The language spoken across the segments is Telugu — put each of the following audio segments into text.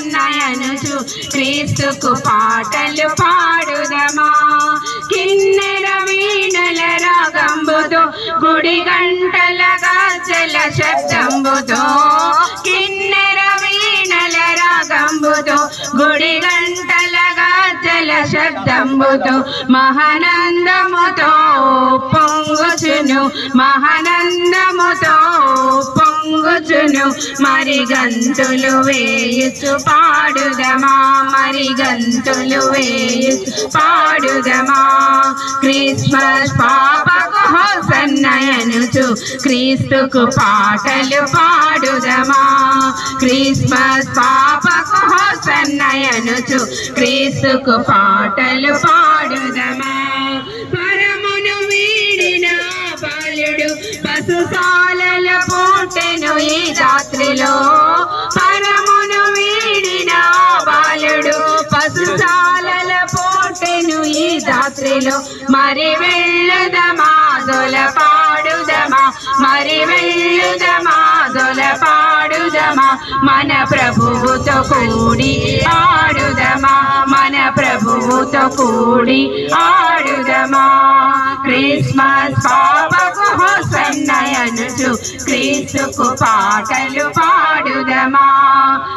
సన్నయనుచు క్రీస్తుకు పాటలు పాడుదమా? కిన్నెర వీణల రాగంబుతో గుడి గంటల గాజల శబ్దంబుతో కిన్నెర వీణల రాగంబుతో గుడి గంటల గాజల శబ్దంబుతో మహానందముతో పొంగుచును మహానందముతో రోజును మరి గంతులు వేయుచు పాడుదమా మరి గంతులు వేయుచు పాడుదమా. క్రిస్మస్ పాపకు సన్నయనుచు క్రీస్తుకు పాటలు పాడుదమా. క్రిస్మస్ పాపకు సన్నయనుచు క్రీస్తుకు పాటలు పాడుదమా. పరమును వీడిన బాలుడు పశుశాలల రాత్రిలో పరమును వీడిన బాలుడు పశుశాలల పోటెను ఈ రాత్రిలో. మరి వెళ్ళుదమా? దొల పాడుదమా మరి వెళ్ళుదమా? దొల పాడుదమా మన ప్రభువుతో కూడి ఆడుదమా? మన ప్రభువుతో కూడి ఆడుదమా? హోసన్నయనుచు క్రీస్తుకు పాటలు పాడుదమా?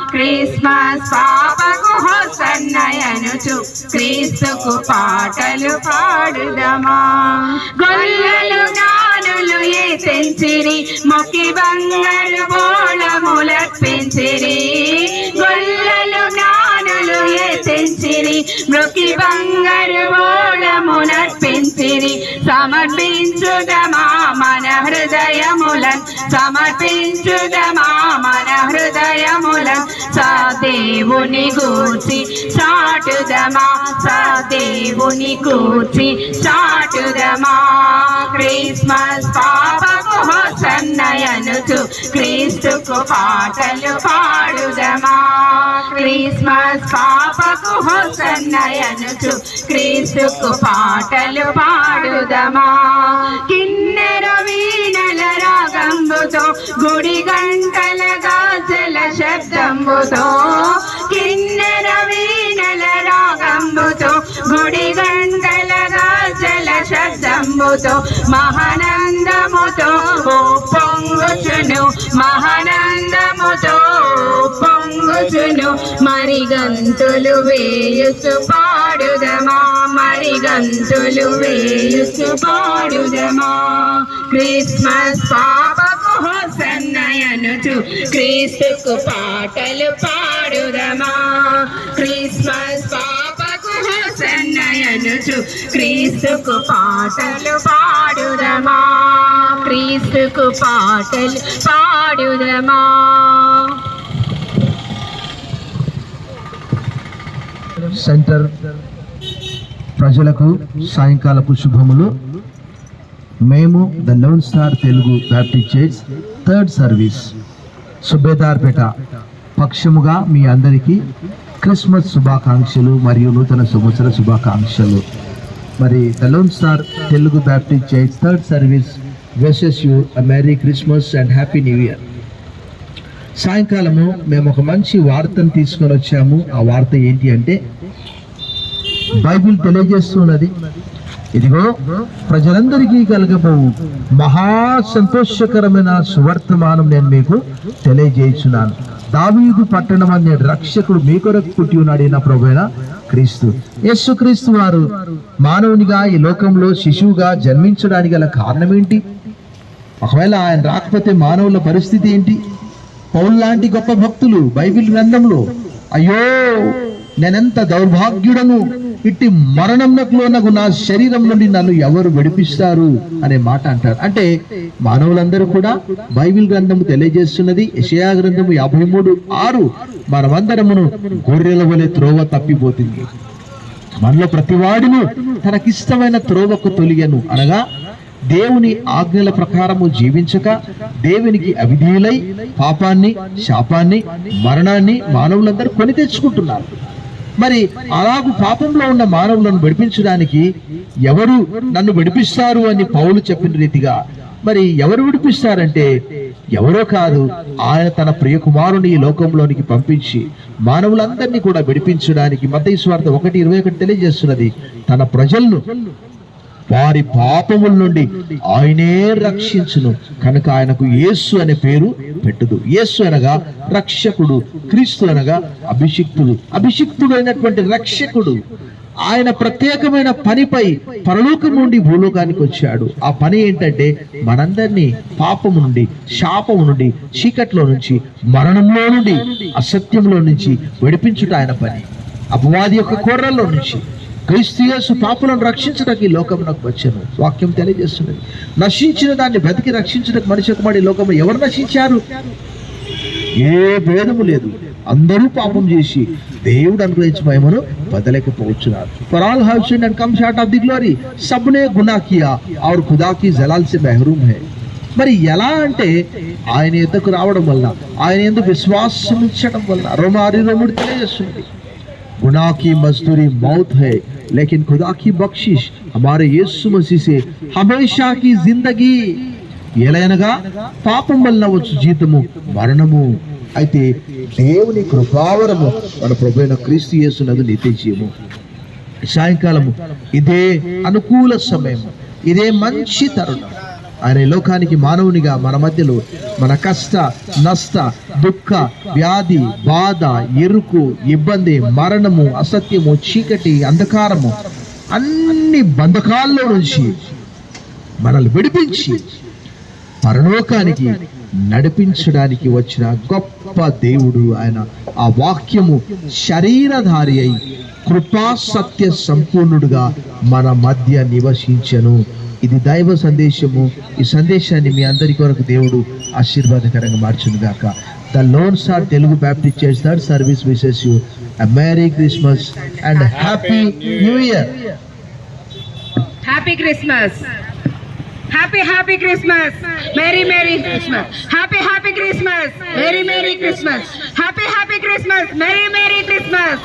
క్రిస్మస్ పాపకు హోసన్నయనుచు క్రీస్తుకు పాటలు పాడుదమా? గొల్లలు నానులు ఏ తెంచిరి? మొక్కి బంగారు బోళములర్పించిరి? మొక్కి బంగారు బోళములర్పించిరి సమర్పించుదమా మన హృదయములన్ సమర్పించుదమా మన హృదయములన్ సదేవుని గూర్చి చాటుదమా సదేవుని గూర్చి చాటుదమా క్రిస్మస్ పాపకు నయనుచు క్రీస్తుకు పాటలు పాడుదమా. క్రిస్మస్ పాపకు హోసన్నయనుచు క్రీస్తుకు పాటలు పాడుదమా. కిన్నెర వీణల రాగంబుతో గుడి గంటల గాజల శబ్దంబుతో కిన్నెర వీణల రాగంబుతో గుడి గంటల జంబుతో మహానందముతో పొంగుచును మహానందముతో పొంగుచును మరి గంతులు వేయుచు పాడుదమా మరి గంతులు వేయుచు పాడుదమా. క్రిస్మస్ పాపకు సన్నయనుచు క్రీస్తుకు పాటలు పాడుదమా. క్రిస్మస్ పా హోసన్నయనుచు క్రీస్తుకు పాటలు పాడుదమా. క్రీస్తుకు పాటలు పాడుదమా. సెంటర్ ప్రజలకు సాయంకాలపు శుభములు. మేము the lone star Telugu Baptist church third service Subedarpet పక్షముగా మీ అందరికీ క్రిస్మస్ శుభాకాంక్షలు మరియు నూతన సంవత్సర శుభాకాంక్షలు. మరి the star Telugu Baptist church third service wishes you a merry Christmas and happy new year సాయంకాలము మేము ఒక మంచి వార్తను తీసుకొని వచ్చాము. ఆ వార్త ఏంటి అంటే బైబిల్ తెలియజేస్తున్నది. ఇదిగో ప్రజలందరికీ కలగబోవు. మహా సంతోషకరమైన సువర్తమానం నేను మీకు తెలియజేస్తున్నాను. దావీదు పట్టణం అనే రక్షకుడు మీ కొరకు పుట్టి ఉన్నాడు నా ప్రభువైన క్రీస్తు. యేసు క్రీస్తు వారు మానవునిగా ఈ లోకంలో శిశువుగా జన్మించడానికి గల కారణం ఏంటి ఒకవేళ ఆయన రాకపోతే మానవుల పరిస్థితి ఏంటి? పౌల్ లాంటి గొప్ప భక్తులు బైబిల్ గ్రంథంలో అయ్యో నేనెంత దౌర్భాగ్యుడను? ఇట్టి మరణంలోనకు నా శరీరం నుండి నన్ను ఎవరు విడిపిస్తారు అనే మాట అంటారు. అంటే మానవులందరూ కూడా బైబిల్ గ్రంథము తెలియజేస్తున్నది యషయా గ్రంథము యాభై మూడు ఆరు మనమందరమును గొర్రెల వలె త్రోవ తప్పిపోతుంది. మనలో ప్రతివాడును తనకిష్టమైన త్రోవకు తొలియను అనగా దేవుని ఆజ్ఞల ప్రకారము జీవించక దేవునికి అవిధేయులై పాపాన్ని శాపాన్ని మరణాన్ని మానవులందరూ కొని తెచ్చుకుంటున్నారు. మరి అలాగూ పాపంలో ఉన్న మానవులను విడిపించడానికి ఎవరు నన్ను విడిపిస్తారు అని పౌలు చెప్పిన రీతిగా మరి ఎవరు విడిపిస్తారంటే ఎవరో కాదు ఆయన తన ప్రియ కుమారుని ఈ లోకంలోనికి పంపించి మానవులందరినీ కూడా విడిపించడానికి మత ఒకటి ఇరవై ఒకటి తెలియజేస్తున్నది తన ప్రజలను వారి పాపముల నుండి ఆయనే రక్షించును. కనుక ఆయనకు యేసు అనే పేరు పెట్టదు. యేసు అనగా రక్షకుడు క్రీస్తు అనగా అభిషిక్తుడు. అభిషిక్తుడు అయినటువంటి రక్షకుడు ఆయన ప్రత్యేకమైన పనిపై పరలోకం నుండి భూలోకానికి వచ్చాడు. ఆ పని ఏంటంటే మనందరినీ పాపము నుండి శాపము నుండి చీకట్లో నుంచి మరణంలో నుండి అసత్యంలో నుంచి విడిపించుట ఆయన పని. అపవాది యొక్క కోర్రల్లో నుంచి. క్రిస్తియస్సు పాపులను రక్షించడానికి ఈ లోకమునకు వచ్చాను. వాక్యం తెలియజేస్తున్నది నశించిన దాన్ని బ్రతికి రక్షించడానికి మనిషి కుమారి లోకము ఎవరు నశించారు? ఏ భేదము లేదు. అందరూ పాపం చేసి దేవుడు అనుగ్రహించి మహిమను బదలేకపోతున్నారు for all house and comes short of the glory సబ్నే గునా ఆవిడ ఖుదాకి జలాల్సి మెహరూమ్ హే. మరి ఎలా అంటే ఆయన ఎందుకు రావడం వల్ల ఆయన ఎందుకు విశ్వాసం ఇచ్చడం వల్ల రోమారి రోముడు తెలియజేస్తుంది. गुनाह की मजदूरी मौत है लेकिन खुदा की बख्शिश हमारे यीशु मसीह से हमेशा की जिंदगी ఎలయనగా పాపం వలన వచ్చు జీతము మరణము అయితే దేవుని కృపావరము మన ప్రభైన క్రీస్తు యేసునదు నిత్య జీవము సాయంకాలము ఇదే అనుకూల సమయం ఇదే మంచి తరుణం ఆయన ఈ లోకానికి మానవునిగా మన మధ్యలో మన కష్ట నష్ట దుఃఖ వ్యాధి బాధ ఎరుకు ఇబ్బంది మరణము అసత్యము చీకటి అంధకారము అన్ని బంధకాల్లో నుంచి మనల్ని విడిపించి పరలోకానికి నడిపించడానికి వచ్చిన గొప్ప దేవుడు ఆయన. ఆ వాక్యము శరీరధారి అయి కృపా సత్య సంపూర్ణుడుగా మన మధ్య నివసించను. ఇది దైవ సందేశము. ఈ సందేశాన్ని మీ అందరి కొరకు దేవుడు ఆశీర్వాదకరంగా మార్చును గాక. The lone star Telugu Baptist church that service wishes you merry Christmas and happy new year happy Christmas happy happy Christmas merry merry Christmas happy happy Christmas merry merry Christmas happy happy Christmas merry merry Christmas